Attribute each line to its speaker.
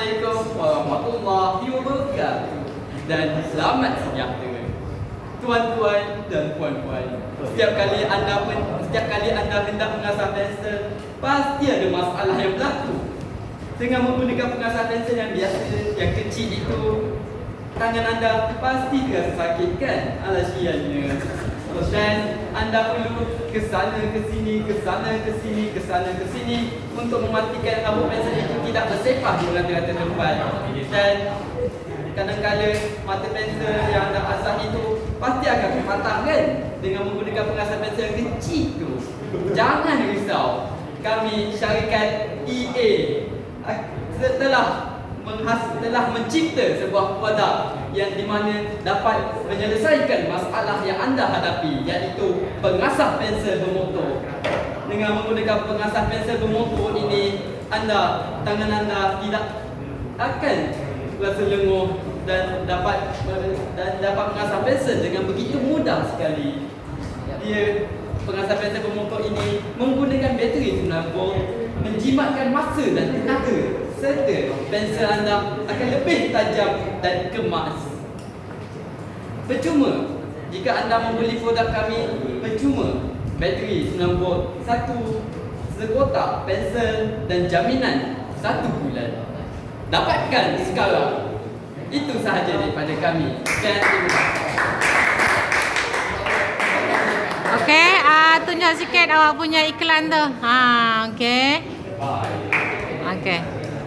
Speaker 1: Assalamualaikum warahmatullahi wabarakatuh dan selamat sejahtera. Tuan-tuan dan puan-puan, setiap kali anda pen, setiap kali anda hendak mengasah pensel, pasti ada masalah yang berlaku. Dengan menggunakan pengasah pensel yang biasa, yang kecil itu, tangan anda pasti terasa sakit kan? Alasiannya. Dan anda perlu ke sana ke sini, ke sana ke sini, ke sana ke sini untuk memastikan rambut pensel itu tidak bersepah di rata-rata tempat. Dan kadang-kadang mata pensel yang anda asah itu pasti akan patah kan dengan menggunakan pengasah pensel yang kecil tu. Jangan risau. Kami syarikat EA telah menghas telah mencipta sebuah produk yang di mana dapat menyelesaikan masalah yang anda hadapi iaitu pengasah pensel bermotor. Dengan menggunakan pengasah pensel bermotor ini anda tangan anda tidak akan rasa lenguh dan dapat dan dapat mengasah pensel dengan begitu mudah sekali. Dia pengasah pensel bermotor ini menggunakan bateri 9 volt menjimatkan masa dan tenaga serta pensel anda akan lebih tajam dan kemas. Percuma jika anda membeli produk kami percuma bateri 9 volt satu sekotak pensel dan jaminan satu bulan. Dapatkan sekarang. Itu sahaja daripada kami. Sekian terima kasih.
Speaker 2: Okey, uh, tunjuk sikit awak punya iklan tu. Ha, okey. Okey.